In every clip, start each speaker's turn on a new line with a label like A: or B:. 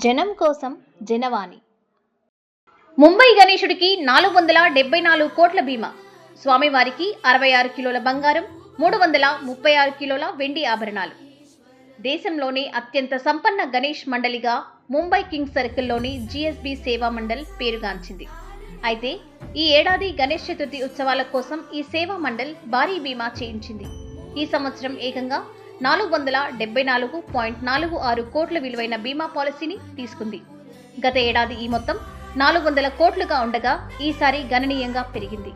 A: జనం కోసం జనవాణి.
B: ముంబై గణేశుడికి నాలుగు వందల డెబ్బై నాలుగు కోట్ల బీమా. స్వామివారికి అరవై ఆరు కిలోల బంగారం మూడు వందల ముప్పై ఆరు కిలోల వెండి ఆభరణాలు. దేశంలోనే అత్యంత సంపన్న గణేష్ మండలిగా ముంబై కింగ్ సర్కిల్లోని జిఎస్బి సేవా మండల్ పేరుగాంచింది. అయితే ఈ ఏడాది గణేష్ చతుర్థి ఉత్సవాల కోసం ఈ సేవా మండల్ భారీ బీమా చేయించింది. ఈ సంవత్సరం ఏకంగా నాలుగు వందల డెబ్బై నాలుగు పాయింట్ నాలుగు ఆరు కోట్ల విలువైన బీమా పాలసీని తీసుకుంది. గత ఏడాది ఈ మొత్తం నాలుగు వందల కోట్లుగా ఉండగా ఈసారి గణనీయంగా పెరిగింది.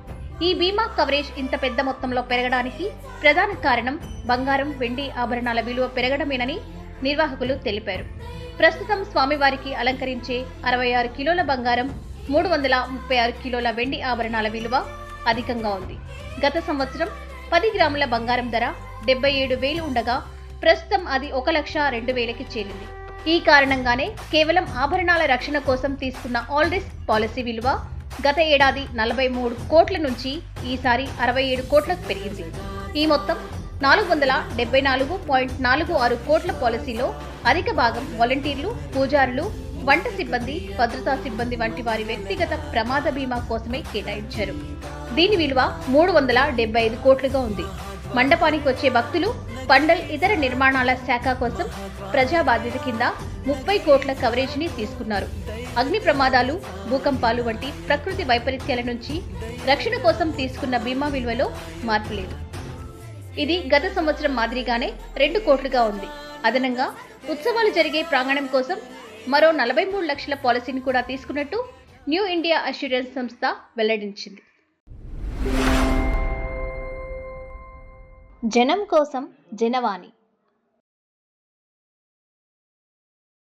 B: ఈ బీమా కవరేజ్ ఇంత పెద్ద మొత్తంలో పెరగడానికి ప్రధాన కారణం బంగారం వెండి ఆభరణాల విలువ పెరగడమేనని నిర్వాహకులు తెలిపారు. ప్రస్తుతం స్వామివారికి అలంకరించే అరవై ఆరు కిలోల బంగారం మూడు వందల ముప్పై ఆరు కిలోల వెండి ఆభరణాల విలువ అధికంగా ఉంది. గత సంవత్సరం పది గ్రాముల బంగారం ధర డెబ్బై ఏడు వేలు ఉండగా ప్రస్తుతం అది ఒక లక్ష రెండు వేలకి చేరింది. ఈ కారణంగానే కేవలం ఆభరణాల రక్షణ కోసం తీసుకున్న ఆల్ రిస్క్ పాలసీ విలువ గత ఏడాది నలభై మూడు కోట్ల నుంచి ఈసారి అరవై ఏడు కోట్లకు పెరిగింది. ఈ మొత్తం నాలుగు వందల డెబ్బై నాలుగు పాయింట్ నాలుగు ఆరు కోట్ల పాలసీలో అధిక భాగం వాలంటీర్లు పూజారులు వంట సిబ్బంది భద్రతా సిబ్బంది వంటి వారి వ్యక్తిగత ప్రమాద బీమా కోసమే కేటాయించారు. దీని విలువ మూడు వందల డెబ్బై ఐదు కోట్లుగా ఉంది. మండపానికి వచ్చే భక్తులు పండల్ ఇతర నిర్మాణాల శాఖ కోసం ప్రజా బాధ్యత కింద ముప్పై కోట్ల కవరేజీని తీసుకున్నారు. అగ్ని ప్రమాదాలు భూకంపాలు వంటి ప్రకృతి వైపరీత్యాల నుంచి రక్షణ కోసం తీసుకున్న బీమా విలువలో మార్పు లేదు. ఇది గత సంవత్సరం మాదిరిగానే రెండు కోట్లుగా ఉంది. అదనంగా ఉత్సవాలు జరిగే ప్రాంగణం కోసం మరో నలభై మూడు లక్షల పాలసీని కూడా తీసుకున్నట్టు న్యూ ఇండియా అష్యూరెన్స్ సంస్థ వెల్లడించింది.
A: జనం కోసం జనవాణి.